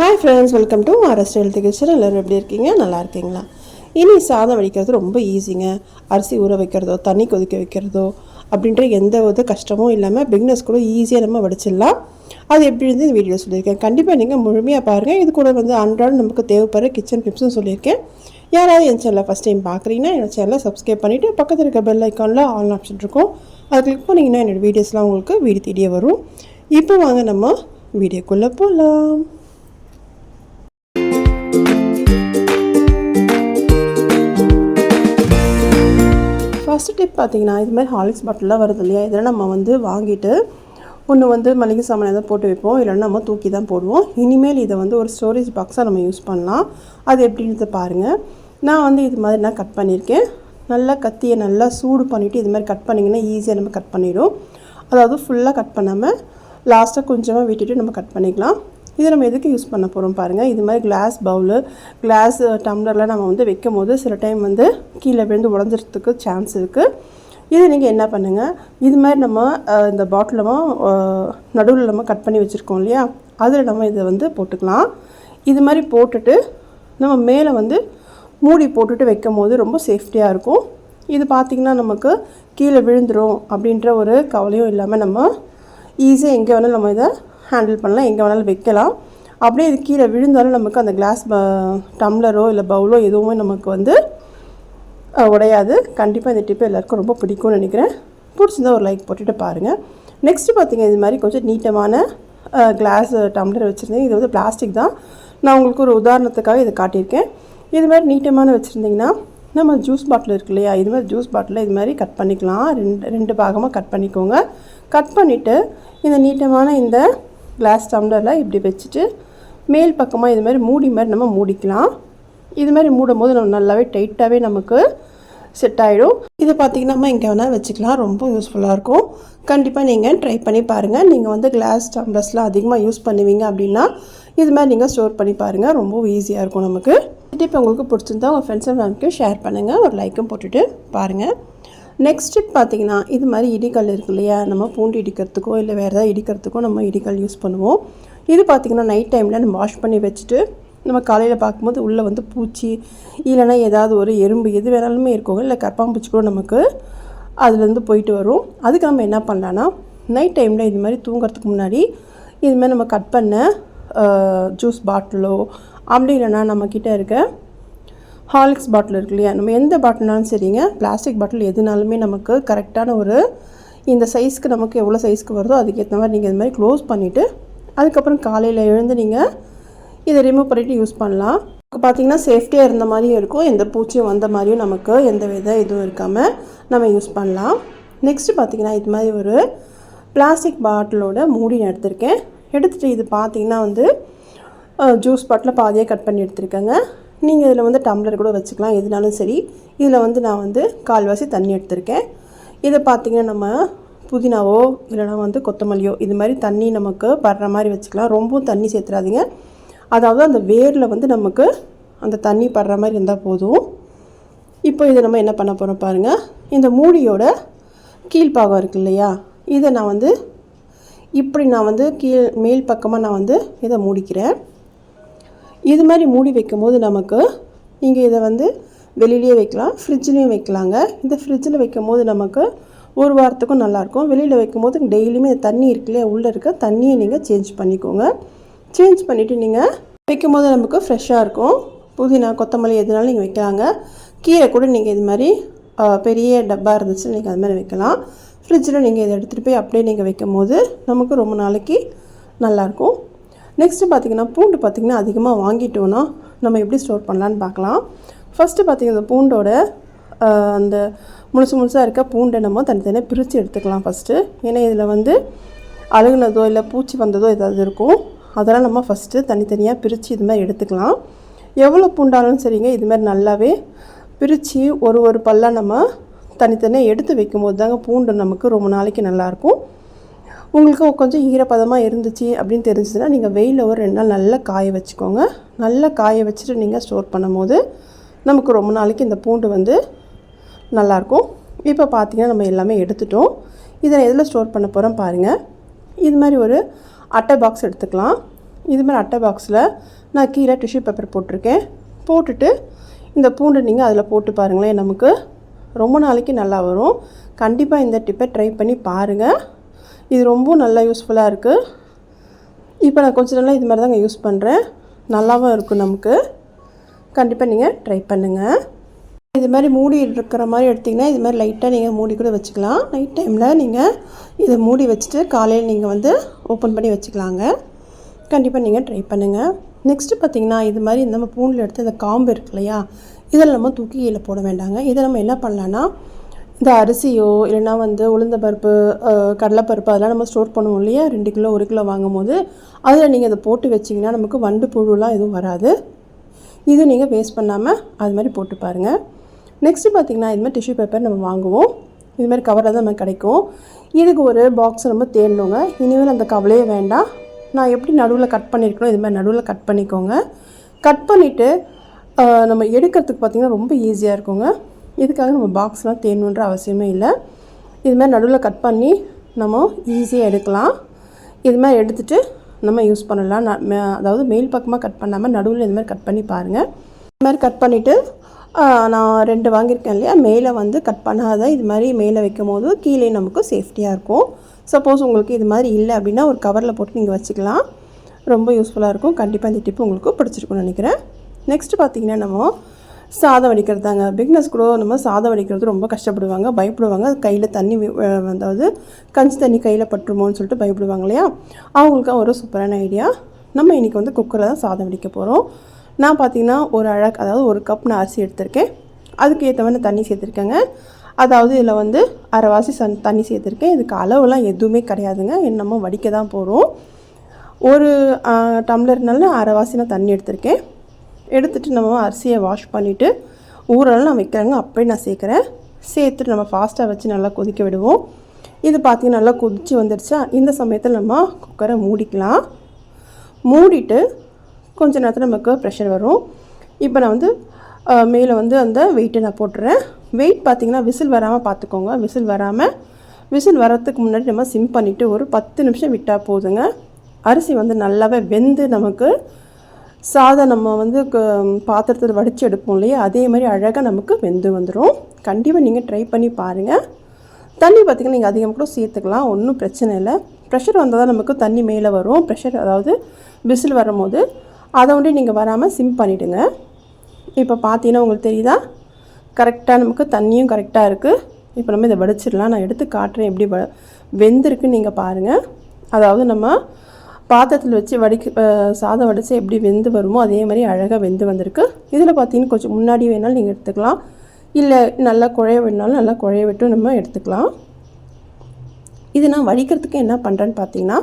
Hi friends welcome to RS health kitchen எல்லோரும் எப்படி இருக்கீங்க? நல்லா இருக்கீங்களா? இனி சாதம் வடிக்கிறது ரொம்ப ஈஸிங்க அரிசி ஊற வைக்கிறதோ தண்ணி கொதிக்க வைக்கிறதோ அப்படின்ற எந்த ஒரு கஷ்டமும் இல்லாமல் பிக்னஸ் கூட ஈஸியாக நம்ம வடிச்சிடலாம். அது எப்படி இருந்து இந்த வீடியோ சொல்லியிருக்கேன். கண்டிப்பாக நீங்கள் முழுமையாக பாருங்கள் இது கூட வந்து அன்றாடம் நமக்கு தேவைப்படுற கிச்சன் டிப்ஸும் சொல்லியிருக்கேன். யாராவது என் சேனலை ஃபஸ்ட் டைம் பார்க்குறீங்கன்னா என் சேனலை சப்ஸ்கிரைப் பண்ணிவிட்டு பக்கத்தில் இருக்க பெல் ஐக்கானில் ஆல் ஆப்ஷன் இருக்கும். அது கிளிக் பண்ணிங்கன்னா என்னோடய வீடியோஸ்லாம் உங்களுக்கு வீடு தேடியே வரும். இப்போ வாங்க நம்ம வீடியோக்குள்ளே போகலாம் ஃபஸ்ட்டு டிப் பார்த்தீங்கன்னா இது மாதிரி ஹாலிக்ஸ் பாட்டிலாம் வருது இல்லையா? இதில் நம்ம வந்து வாங்கிட்டு ஒன்று வந்து மளிகை சாமான் எதாவது போட்டு வைப்போம். இல்லைன்னா நம்ம தூக்கி தான் போடுவோம். இனிமேல் இதை வந்து ஒரு ஸ்டோரேஜ் பாக்ஸாக நம்ம யூஸ் பண்ணலாம். அது எப்படின்றத பாருங்கள் நான் வந்து இது மாதிரி நான் கட் பண்ணியிருக்கேன். நல்லா கத்தியை நல்லா சூடு பண்ணிவிட்டு இது மாதிரி கட் பண்ணிங்கன்னா ஈஸியாக நம்ம கட் பண்ணிவிடும் அதாவது ஃபுல்லாக கட் பண்ணாமல் லாஸ்ட்டாக கொஞ்சமாக விட்டுட்டு நம்ம கட் பண்ணிக்கலாம். இதை நம்ம எதுக்கு யூஸ் பண்ண போகிறோம் பாருங்கள் இது மாதிரி கிளாஸ் பவுலு கிளாஸ் டம்ளர்லாம் நம்ம வந்து வைக்கும் போது சில டைம் வந்து கீழே விழுந்து உடஞ்சிறதுக்கு சான்ஸ் இருக்குது இது நீங்கள் என்ன பண்ணுங்கள் இது மாதிரி நம்ம இந்த பாட்டிலமாக நடுவில் நம்ம கட் பண்ணி வச்சுருக்கோம் இல்லையா? அதில் நம்ம இதை வந்து போட்டுக்கலாம். இது மாதிரி போட்டுட்டு நம்ம மேலே வந்து மூடி போட்டுட்டு வைக்கும் போது ரொம்ப சேஃப்டியாக இருக்கும். இது பார்த்திங்கன்னா நமக்கு கீழே விழுந்துடும் அப்படின்ற ஒரு கவலையும் இல்லாமல் நம்ம ஈஸியாக எங்கே வேணாலும் நம்ம இதை ஹேண்டில் பண்ணலாம் எங்கே வேணாலும் வைக்கலாம். அப்படியே இது கீழே விழுந்தாலும் நமக்கு அந்த கிளாஸ் டம்ளரோ இல்லை பவுலோ எதுவுமே நமக்கு வந்து உடையாது. கண்டிப்பாக இந்த டிப்பு எல்லாருக்கும் ரொம்ப பிடிக்கும்னு நினைக்கிறேன். பிடிச்சிருந்தா ஒரு லைக் போட்டுட்டு பாருங்கள் நெக்ஸ்ட்டு பார்த்தீங்க இது மாதிரி கொஞ்சம் நீட்டமான கிளாஸ் டம்ளர் வச்சுருந்தேன். இது வந்து பிளாஸ்டிக் தான். நான் உங்களுக்கு ஒரு உதாரணத்துக்காக இதை காட்டியிருக்கேன். இது மாதிரி நீட்டமான வச்சுருந்தீங்கன்னா நம்ம ஜூஸ் பாட்டில் இருக்கு இல்லையா? இது மாதிரி ஜூஸ் பாட்டில் இது மாதிரி கட் பண்ணிக்கலாம். ரெண்டு ரெண்டு பாகமாக கட் பண்ணிக்கோங்க. கட் பண்ணிவிட்டு இந்த நீட்டமான இந்த கிளாஸ் டம்ளரில் இப்படி வச்சுட்டு மேல் பக்கமாக இது மாதிரி மூடி மாதிரி நம்ம மூடிக்கலாம். இது மாதிரி மூடும் போது நம்ம நல்லாவே டைட்டாகவே நமக்கு செட் ஆகிடும் இதை பார்த்திங்கன்னா நம்ம எங்கே வேணால் வச்சுக்கலாம். ரொம்ப யூஸ்ஃபுல்லாக இருக்கும். கண்டிப்பாக நீங்கள் ட்ரை பண்ணி பாருங்கள் நீங்கள் வந்து கிளாஸ் டம்ளர்ஸ்லாம் அதிகமாக யூஸ் பண்ணுவீங்க அப்படின்னா இது மாதிரி நீங்கள் ஸ்டோர் பண்ணி பாருங்கள் ரொம்ப ஈஸியாக இருக்கும் நமக்கு. இப்போ உங்களுக்கு பிடிச்சிருந்தா உங்கள் ஃப்ரெண்ட்ஸ் அண்ட் ஃபேமிலிக்கு ஷேர் பண்ணுங்கள் ஒரு லைக்கும் போட்டுட்டு பாருங்கள் நெக்ஸ்ட் டிப் பார்த்தீங்கன்னா இது மாதிரி இடிக்கல் இருக்கு இல்லையா? நம்ம பூண்டு இடிக்கிறதுக்கோ இல்லை வேறு ஏதாவது இடிக்கிறதுக்கோ நம்ம இடிக்கல் யூஸ் பண்ணுவோம். இது பார்த்திங்கன்னா நைட் டைமில் நம்ம வாஷ் பண்ணி வச்சுட்டு நம்ம காலையில் பார்க்கும்போது உள்ளே வந்து பூச்சி இல்லைன்னா ஏதாவது ஒரு எறும்பு எது வேணாலுமே இருக்கும் இல்லை கரப்பாம்பூச்சி கூட நமக்கு அதுலேருந்து போயிட்டு வரும். அதுக்கு நம்ம என்ன பண்ணலான்னா நைட் டைமில் இது மாதிரி தூங்குறதுக்கு முன்னாடி இது மாதிரி நம்ம கட் பண்ண ஜூஸ் பாட்டிலோ அப்படி இல்லைன்னா நம்மக்கிட்ட இருக்க ஹாலிக்ஸ் பாட்டில் இருக்கு இல்லையா? நம்ம எந்த பாட்டில்னாலும் சரிங்க பிளாஸ்டிக் பாட்டில் எதுனாலுமே நமக்கு கரெக்டான ஒரு இந்த சைஸ்க்கு நமக்கு எவ்வளோ சைஸ்க்கு வருதோ அதுக்கேற்ற மாதிரி நீங்கள் இது மாதிரி க்ளோஸ் பண்ணிவிட்டு அதுக்கப்புறம் காலையில் எழுந்து நீங்கள் இதை ரிமூவ் பண்ணிவிட்டு யூஸ் பண்ணலாம். பார்த்தீங்கன்னா சேஃப்டியாக இருந்த மாதிரியும் இருக்கும் எந்த பூச்சியும் வந்த மாதிரியும் நமக்கு எந்த வித இதுவும் இருக்காமல் நம்ம யூஸ் பண்ணலாம். நெக்ஸ்ட்டு பார்த்தீங்கன்னா இது மாதிரி ஒரு பிளாஸ்டிக் பாட்டிலோட மூடி எடுத்திருக்கேன். எடுத்துகிட்டு இது பார்த்தீங்கன்னா வந்து ஜூஸ் பாட்டில் பாதியாக கட் பண்ணி எடுத்திருக்கேங்க. நீங்கள் இதில் வந்து டம்ளர் கூட வச்சுக்கலாம் எதுனாலும் சரி. இதில் வந்து நான் வந்து கால்வாசி தண்ணி எடுத்திருக்கேன். இதை பார்த்தீங்கன்னா நம்ம புதினாவோ இல்லைனா வந்து கொத்தமல்லியோ இது மாதிரி தண்ணி நமக்கு படுற மாதிரி வச்சுக்கலாம். ரொம்பவும் தண்ணி சேர்த்துறாதீங்க. அதாவது அந்த வேரில் வந்து நமக்கு அந்த தண்ணி படுற மாதிரி இருந்தால் போதும். இப்போ இதை நம்ம என்ன பண்ண போகிறோம் பாருங்கள் இந்த மூடியோட கீழ்ப்பாகம் இருக்கு இல்லையா? இதை நான் வந்து இப்படி நான் வந்து கீழ் மேல் பக்கமாக நான் வந்து இதை மூடிக்கிறேன். இது மாதிரி மூடி வைக்கும்போது நமக்கு நீங்கள் இதை வந்து வெளியிலேயே வைக்கலாம் ஃப்ரிட்ஜ்லேயும் வைக்கலாங்க. இந்த ஃப்ரிட்ஜில் வைக்கும்போது நமக்கு ஒரு வாரத்துக்கும் நல்லாயிருக்கும். வெளியில் வைக்கும் போது டெய்லியுமே தண்ணி இருக்குல்லையா உள்ளே இருக்க தண்ணியை நீங்கள் சேஞ்ச் பண்ணிக்கோங்க. சேஞ்ச் பண்ணிவிட்டு நீங்கள் வைக்கும் போது நமக்கு ஃப்ரெஷ்ஷாக இருக்கும். புதினா கொத்தமல்லி எதுனாலும் நீங்கள் வைக்கலாங்க. கீரை கூட நீங்கள் இது மாதிரி பெரிய டப்பா இருந்துச்சு நீங்கள் அது மாதிரி வைக்கலாம். ஃப்ரிட்ஜில் நீங்கள் இதை எடுத்துகிட்டு போய் அப்படியே நீங்கள் வைக்கும் போது நமக்கு ரொம்ப நாளைக்கு நல்லாயிருக்கும். நெக்ஸ்ட்டு பார்த்திங்கன்னா பூண்டு பார்த்திங்கன்னா அதிகமாக வாங்கிட்டோன்னா நம்ம எப்படி ஸ்டோர் பண்ணலான்னு பார்க்கலாம். ஃபஸ்ட்டு பார்த்திங்கன்னா இந்த பூண்டோட அந்த முழுசு முழுசாக இருக்க பூண்டை நம்ம தனித்தனியாக பிரித்து எடுத்துக்கலாம் ஃபஸ்ட்டு ஏன்னா இதில் வந்து அழுகுனதோ இல்லை பூச்சி வந்ததோ ஏதாவது இருக்கும். அதெல்லாம் நம்ம ஃபஸ்ட்டு தனித்தனியாக பிரித்து இது மாதிரி எடுத்துக்கலாம். எவ்வளோ பூண்டாலும் சரிங்க இதுமாதிரி நல்லாவே பிரித்து ஒரு ஒரு பல்லாக நம்ம தனித்தனியாக எடுத்து வைக்கும்போது தாங்க பூண்டு நமக்கு ரொம்ப நாளைக்கு நல்லாயிருக்கும் உங்களுக்கு கொஞ்சம் ஈரப்பதமாக இருந்துச்சு அப்படின்னு தெரிஞ்சுதுன்னா நீங்கள் வெயிலில் ஒரு ரெண்டு நாள் நல்லா காய வச்சுக்கோங்க. நல்லா காய வச்சுட்டு நீங்கள் ஸ்டோர் பண்ணும்போது நமக்கு ரொம்ப நாளைக்கு இந்த பூண்டு வந்து நல்லாயிருக்கும். இப்போ பார்த்தீங்கன்னா நம்ம எல்லாமே எடுத்துட்டோம். இதை எதில் ஸ்டோர் பண்ண போகிறோம் பாருங்கள் இது மாதிரி ஒரு அட்டை பாக்ஸ் எடுத்துக்கலாம். இது மாதிரி அட்டை பாக்ஸில் நான் கீழே டிஷ்யூ பேப்பர் போட்டிருக்கேன். போட்டுட்டு இந்த பூண்டு நீங்கள் அதில் போட்டு பாருங்களேன் நமக்கு ரொம்ப நாளைக்கு நல்லா வரும். கண்டிப்பாக இந்த டிப்பை ட்ரை பண்ணி பாருங்கள் இது ரொம்ப நல்லா யூஸ்ஃபுல்லாக இருக்குது இப்போ நான் கொஞ்ச நாளாக இது மாதிரி தாங்க யூஸ் பண்ணுறேன் நல்லாவும் இருக்கும் நமக்கு. கண்டிப்பாக நீங்கள் ட்ரை பண்ணுங்கள் இது மாதிரி மூடி இருக்கிற மாதிரி எடுத்திங்கன்னா இது மாதிரி லைட்டாக நீங்கள் மூடி கூட வச்சுக்கலாம். நைட் டைமில் நீங்கள் இதை மூடி வச்சுட்டு காலையில் நீங்கள் வந்து ஓப்பன் பண்ணி வச்சுக்கலாங்க. கண்டிப்பாக நீங்கள் ட்ரை பண்ணுங்கள் நெக்ஸ்ட்டு பார்த்தீங்கன்னா இது மாதிரி நம்ம பூண்டில் எடுத்து இந்த காம்பு இருக்கு இல்லையா? இதில் நம்ம தூக்கி கீழே போட வேண்டாங்க. இதை நம்ம என்ன பண்ணலான்னா இந்த அரிசியோ இல்லைன்னா வந்து உளுந்த பருப்பு கடலைப்பருப்பு அதெல்லாம் நம்ம ஸ்டோர் பண்ணுவோம் இல்லையா? ரெண்டு கிலோ ஒரு கிலோ வாங்கும் போது அதில் நீங்கள் அதை போட்டு வச்சிங்கன்னா நமக்கு வண்டு புழுலாம் எதுவும் வராது. இது நீங்கள் வேஸ்ட் பண்ணாமல் அது மாதிரி போட்டு பாருங்கள் நெக்ஸ்ட்டு பார்த்தீங்கன்னா இது மாதிரி டிஷ்யூ பேப்பர் நம்ம வாங்குவோம். இது மாதிரி கவரில் தான் நமக்கு கிடைக்கும். இதுக்கு ஒரு பாக்ஸ் நம்ம தேடணுங்க. இனிமேல் அந்த கவலையே வேண்டாம். நான் எப்படி நடுவில் கட் பண்ணியிருக்கணும் இது மாதிரி நடுவில் கட் பண்ணிக்கோங்க. கட் பண்ணிவிட்டு நம்ம எடுக்கிறதுக்கு பார்த்திங்கன்னா ரொம்ப ஈஸியாக இருக்குங்க. இதுக்காக நம்ம பாக்ஸ்லாம் தேணுன்ற அவசியமே இல்லை. இது மாதிரி நடுவில் கட் பண்ணி நம்ம ஈஸியாக எடுக்கலாம். இது மாதிரி எடுத்துகிட்டு நம்ம யூஸ் பண்ணலாம். நான் அதாவது மேல் பக்கமாக கட் பண்ணாமல் நடுவில் இது மாதிரி கட் பண்ணி பாருங்கள் இது மாதிரி கட் பண்ணிவிட்டு நான் ரெண்டு வாங்கியிருக்கேன் இல்லையா? மேலே வந்து கட் பண்ணாத இது மாதிரி மேலே வைக்கும் போது கீழே நமக்கு சேஃப்டியாக இருக்கும். சப்போஸ் உங்களுக்கு இது மாதிரி இல்லை அப்படின்னா ஒரு கவரில் போட்டு நீங்கள் வச்சுக்கலாம். ரொம்ப யூஸ்ஃபுல்லாக இருக்கும். கண்டிப்பாக இந்த டிப்பு உங்களுக்கு பிடிச்சிருக்கும்னு நினைக்கிறேன். நெக்ஸ்ட்டு பார்த்தீங்கன்னா நம்ம சாதம் வடிக்கிறது தாங்க பிக்னஸ் கூட நம்ம சாதம் வடிக்கிறது ரொம்ப கஷ்டப்படுவாங்க பயப்படுவாங்க. கையில் தண்ணி அதாவது கஞ்சி தண்ணி கையில் பட்டுருமோன்னு சொல்லிட்டு பயப்படுவாங்க இல்லையா? அவங்களுக்கு ஒரு சூப்பரான ஐடியா. நம்ம இன்றைக்கி வந்து குக்கரில் தான் சாதம் வடிக்க போகிறோம் நான் பார்த்தீங்கன்னா ஒரு அழகு அதாவது ஒரு கப் நான் அரிசி எடுத்திருக்கேன். அதுக்கு ஏற்ற மாதிரி தண்ணி சேர்த்துருக்கேங்க. அதாவது இதில் வந்து அரைவாசி சன் தண்ணி சேர்த்துருக்கேன். இதுக்கு அளவுலாம் எதுவுமே கிடையாதுங்க. நம்ம வடிக்க தான் போகிறோம் ஒரு டம்ளர்னால அரைவாசி நான் தண்ணி எடுத்திருக்கேன். எடுத்துகிட்டு நம்ம அரிசியை வாஷ் பண்ணிவிட்டு ஊரெல்லாம் நான் வைக்கிறேங்க. அப்படியே நான் சேர்க்குறேன். சேர்த்துட்டு நம்ம ஃபாஸ்ட்டாக வச்சு நல்லா கொதிக்க விடுவோம். இது பார்த்தீங்கன்னா நல்லா கொதிச்சு வந்துடுச்சா இந்த சமயத்தில் நம்ம குக்கரை மூடிக்கலாம். மூடிட்டு கொஞ்ச நேரத்தில் நமக்கு ப்ரெஷர் வரும். இப்போ நான் வந்து மேலே வந்து அந்த வெயிட்டை நான் போட்டுறேன். வெயிட் பார்த்தீங்கன்னா விசில் வராமல் பார்த்துக்கோங்க விசில் வராமல் விசில் வரத்துக்கு முன்னாடி நம்ம சிம் பண்ணிவிட்டு ஒரு பத்து நிமிஷம் விட்டால் போதுங்க. அரிசி வந்து நல்லாவே வெந்து நமக்கு சாதம் நம்ம வந்து க- பாத்திரத்தில் வடித்து எடுப்போம் இல்லையா? அதே மாதிரி அழகாக நமக்கு வெந்து வந்துடும் கண்டிப்பாக நீங்கள் ட்ரை பண்ணி பாருங்கள் தண்ணி பார்த்திங்கன்னா நீங்கள் அதிகம் கூட சேர்த்துக்கலாம். ஒன்றும் பிரச்சனை இல்லை. ப்ரெஷர் வந்தால் தான் நமக்கு தண்ணி மேலே வரும். ப்ரெஷர் அதாவது விசில் வரும்போது அதை வந்து நீங்கள் வராமல் சிம் பண்ணிவிடுங்க இப்போ பார்த்தீங்கன்னா உங்களுக்கு தெரியுதா? கரெக்டாக நமக்கு தண்ணியும் கரெக்டாக இருக்குது இப்போ நம்ம இதை வடிச்சிடலாம். நான் எடுத்து காட்டுறேன் எப்படி வ வெந்திருக்குன்னு நீங்கள் பாருங்கள் அதாவது நம்ம பாத்திரத்தில் வச்சு வடிக்க சாதம் வடித்து எப்படி வெந்து வருமோ அதே மாதிரி அழகாக வெந்து வந்திருக்கு. இதில் பார்த்தீங்கன்னா கொஞ்சம் முன்னாடி வேணாலும் நீங்கள் எடுத்துக்கலாம். இல்லை நல்லா குழைய வேணாலும் நல்லா குழைய விட்டு நம்ம எடுத்துக்கலாம். இது நான் வடிக்கிறதுக்கு என்ன பண்ணுறேன்னு பார்த்தீங்கன்னா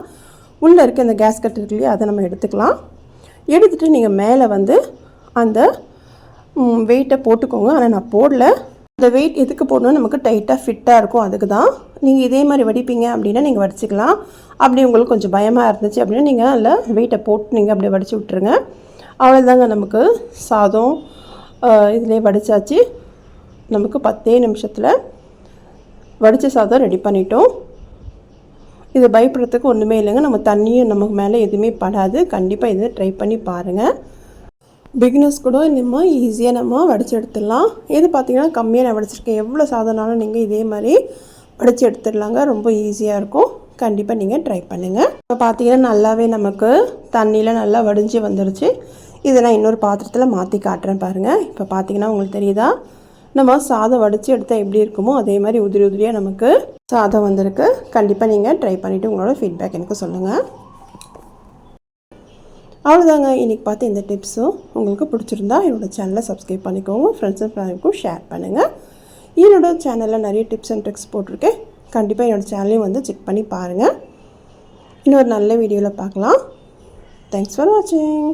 உள்ளே இருக்க இந்த கேஸ் கட் இருக்கு இல்லையா அதை நம்ம எடுத்துக்கலாம். எடுத்துகிட்டு நீங்கள் மேலே வந்து அந்த வெயிட்டை போட்டுக்கோங்க. ஆனால் நான் போடல. இந்த வெயிட் எதுக்கு போடணும் நமக்கு டைட்டாக ஃபிட்டாக இருக்கும். அதுக்கு தான் நீங்கள் இதே மாதிரி வடிப்பீங்க அப்படின்னா நீங்கள் வடிச்சுக்கலாம். அப்படி உங்களுக்கு கொஞ்சம் பயமாக இருந்துச்சு அப்படின்னா நீங்கள் அதில் வெயிட்டை போட்டு நீங்கள் அப்படியே வடித்து விட்ருங்க அவ்வளோதாங்க நமக்கு சாதம். இதிலே வடிச்சாச்சு. நமக்கு பத்தே நிமிஷத்தில் வடித்த சாதம் ரெடி பண்ணிட்டோம். இது பயப்படுறதுக்கு ஒன்றுமே இல்லைங்க. நம்ம தண்ணியும் நமக்கு மேலே எதுவுமே படாது. கண்டிப்பாக இதை ட்ரை பண்ணி பாருங்கள் பிகினர்ஸ் கூட நம்ம ஈஸியாக நம்ம வடித்து எடுத்துடலாம். இது பார்த்திங்கன்னா கம்மியாக நான் வடிச்சிருக்கேன். எவ்வளோ சாதனாலும் நீங்கள் இதே மாதிரி வடித்து எடுத்துடலாங்க. ரொம்ப ஈஸியாக இருக்கும். கண்டிப்பாக நீங்கள் ட்ரை பண்ணுங்கள் இப்போ பார்த்தீங்கன்னா நல்லாவே நமக்கு தண்ணியில் நல்லா வடிஞ்சு வந்துருச்சு. இதை நான் இன்னொரு பாத்திரத்தில் மாற்றி காட்டுறேன் பாருங்கள் இப்போ பார்த்தீங்கன்னா உங்களுக்கு தெரியுதா? நம்ம சாதம் வடித்து எடுத்தால் எப்படி இருக்குமோ அதே மாதிரி உதிரி உதிரியாக நமக்கு சாதம் வந்திருக்கு. கண்டிப்பாக நீங்கள் ட்ரை பண்ணிவிட்டு உங்களோட ஃபீட்பேக் எனக்கு சொல்லுங்கள் அவ்வளோதாங்க இன்றைக்கி பார்த்து இந்த டிப்ஸும் உங்களுக்கு பிடிச்சிருந்தா என்னோடய சேனலை சப்ஸ்கிரைப் பண்ணிக்கோங்க. ஃப்ரெண்ட்ஸ் அண்ட் ஃபேமிலிக்கும் ஷேர் பண்ணுங்கள் என்னோட சேனலில் நிறைய டிப்ஸ் அண்ட் ட்ரிக்ஸ் போட்டிருக்கேன். கண்டிப்பாக என்னோடய சேனலையும் வந்து செக் பண்ணி பாருங்கள் இன்னொரு நல்ல வீடியோவில் பார்க்கலாம். தேங்க்ஸ் ஃபார் வாட்சிங்